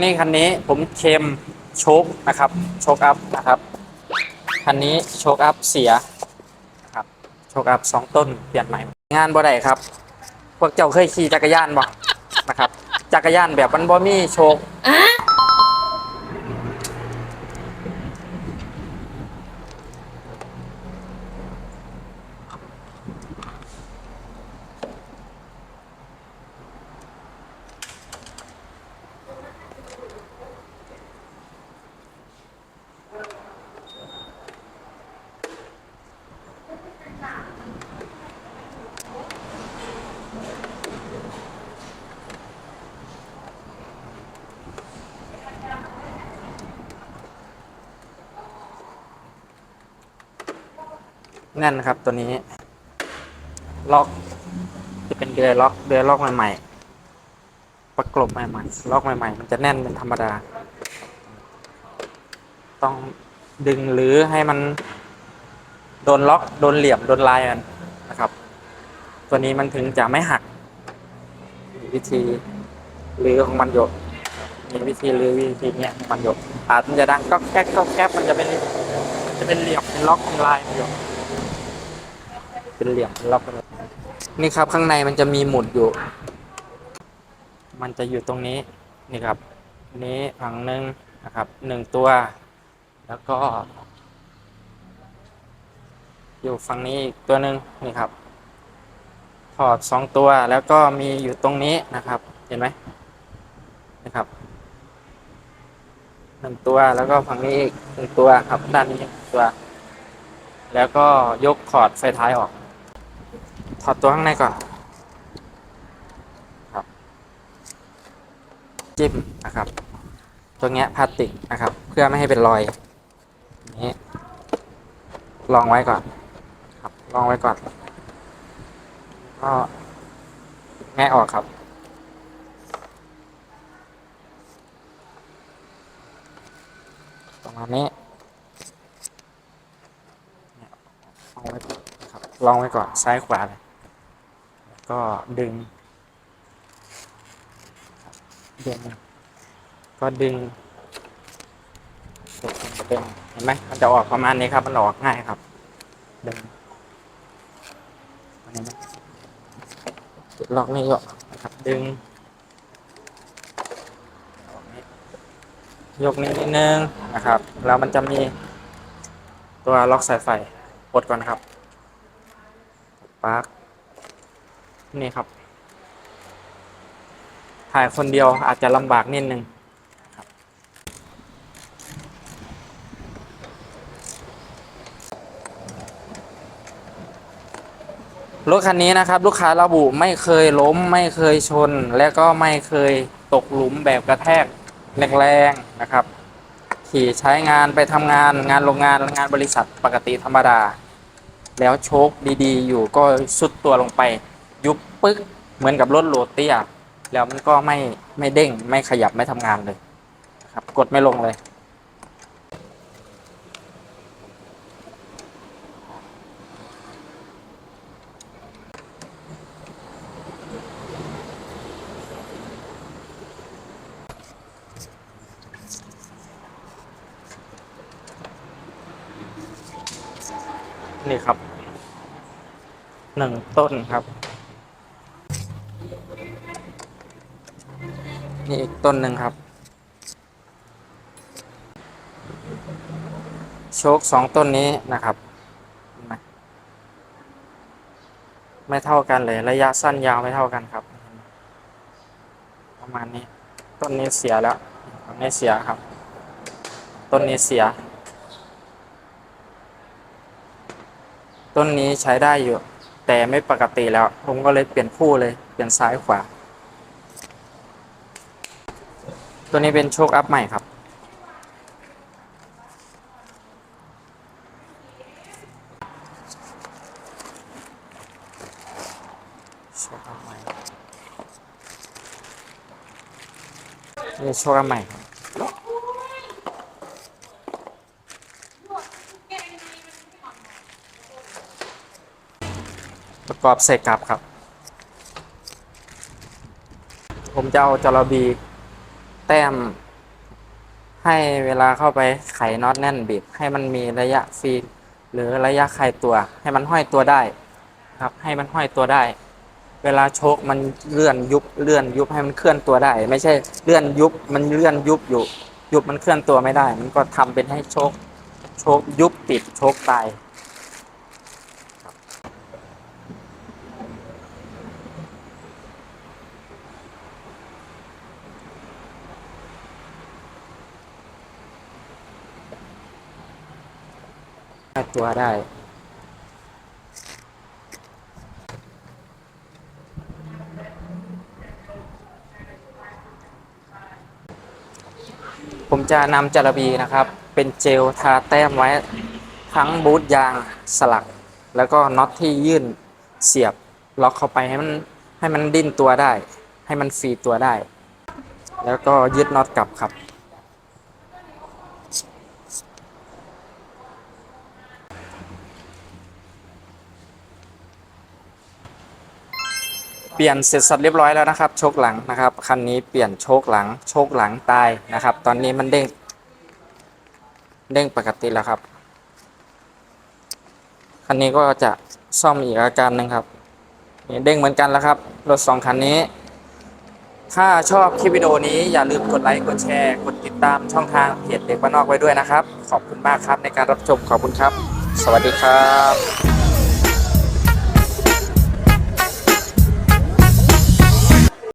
นี่คันนี้ผมเคมโชคนะครับ โชคอัพนะครับ คันนี้โชคอัพเสียนะครับ โชคอัพสองต้นเปลี่ยนใหม่ งานบ่ได้ครับ พวกเจ้าเคยขี่จักรยานบ่นะครับ จักรยานแบบมันบ่มีโชค แน่นนะครับตัวนี้ ล็อกจะเป็นเดือยล็อกเดือยล็อกใหม่ๆ ประกบใหม่ๆล็อกใหม่ๆ มันจะแน่นเป็นธรรมดา ต้องดึงหรือให้มัน โดนล็อกโดนเหลี่ยมโดนลายมันนะครับ ตัวนี้มันถึงจะไม่หักมีวิธีรื้อของมันอยู่มีวิธีรื้อวิธีเนี้ยของมันอยู่อาจมันจะดังก็แก๊กก็แก๊กมันจะเป็นจะเป็นเหลี่ยมเป็นล็อกเป็นลายมันอยู่ เป็นเหลี่ยมล็อกนี่ครับข้างในมันจะมีหมุดอยู่ มันจะอยู่ตรงนี้นี่ครับ นี้ฝั่งหนึ่งนะครับหนึ่งตัว แล้วก็ อยู่ฝั่งนี้อีกตัวหนึ่งนี่ครับ ถอดสองตัวแล้วก็มีอยู่ตรงนี้นะครับ เห็นไหมนะครับหนึ่งตัวแล้วก็ฝั่งนี้อีกหนึ่งตัวครับด้านนี้หนึ่งตัว แล้วก็ยกคอร์ดไฟท้ายออก ถอดตัวข้างในก่อนครับจิ้มนะครับ ตัวเนี้ยพลาสติกนะครับ เพื่อไม่ให้เป็นรอยนี้ลองไว้ก่อน ครับลองไว้ก่อนก็แงะออกครับประมาณนี้ลองไว้ก่อนครับลองไว้ก่อนซ้ายขวาเลย ก็ดึง ดึง ก็ดึงดึงเห็นไหมมันจะออกประมาณนี้ครับมันออกง่ายครับ ดึงนนี้นะจุดล็อกนี่ก็ครับดึง ยกนิดนึงนะครับ แล้วมันจะมีตัวล็อกสายไฟกดก่อนครับปลั๊ก นี่ครับ ถ่ายคนเดียวอาจจะลำบากนิดนึงรถคันนี้นะครับ ลูกค้าระบุไม่เคยล้ม ไม่เคยชน และก็ไม่เคยตกหลุมแบบกระแทกแรงๆนะครับ ขี่ใช้งานไปทำงานงานโรงงานงานบริษัทปกติธรรมดา แล้วโชคดีๆ อยู่ก็สุดตัวลงไป ยุบปึ๊กเหมือนกับรถโหลดเตี้ยแล้วมันก็ไม่ไม่เด้งไม่ขยับไม่ทำงานเลยครับกดไม่ลงเลยนี่ครับหนึ่งต้นครับ นี่อีกต้นหนึ่งครับ โชคสองต้นนี้นะครับไมไม่เท่ากันเลย ระยะสั้นยาวไม่เท่ากันครับ ประมาณนี้ ต้นนี้เสียแล้วต้นนี้เสียครับ ต้นนี้เสีย ต้นนี้ใช้ได้อยู่ แต่ไม่ปกติแล้ว ผมก็เลยเปลี่ยนคู่เลย เปลี่ยนซ้ายขวา ตัวนี้เป็นโชคอัพใหม่ครับโชคอัพใหม่นี่โชคอัพใหม่ครับประกอบใส่กลับครับ ผมจะเอาจระบี แต้ม ให้เวลาเข้าไปไขน็อตแน่นบิดให้มันมีระยะฟรีหรือระยะคลายตัว ให้มันห้อยตัวได้ครับ ให้มันห้อยตัวได้ เวลาโชกมันเลื่อนยุบเลื่อนยุบให้มันเคลื่อนตัวได้ ไม่ใช่เลื่อนยุบมันเลื่อนยุบอยู่ ยุบมันเคลื่อนตัวไม่ได้ มันก็ทำเป็นให้โชกโชกยุบติดโชกตาย ให้ตัวได้ ผมจะนำจารบีนะครับ เป็นเจลทาแต้มไว้ทั้งบูทยางสลัก แล้วก็น็อตที่ยื่นเสียบล็อกเข้าไปให้มันให้มันดิ้นตัวได้ ให้มันฟรีตัวได้ แล้วก็ยึดน็อตกลับครับ เปลี่ยนเสร็จสับเรียบร้อยแล้วนะครับ โชคหลังนะครับคันนี้เปลี่ยนโชคหลัง โชคหลังตายนะครับ ตอนนี้มันเด้ง เด้งปกติแล้วครับคันนี้ก็จะซ่อมอีกอาการหนึ่งครับนี่เด้งเหมือนกันแล้วครับรถสองคันนี้ ถ้าชอบคลิปวิดีโอนี้อย่าลืมกดไลค์กดแชร์ กดติดตามช่องทางเพจเด็กบ้านนอกไว้ด้วยนะครับ ขอบคุณมากครับในการรับชมขอบคุณครับ สวัสดีครับ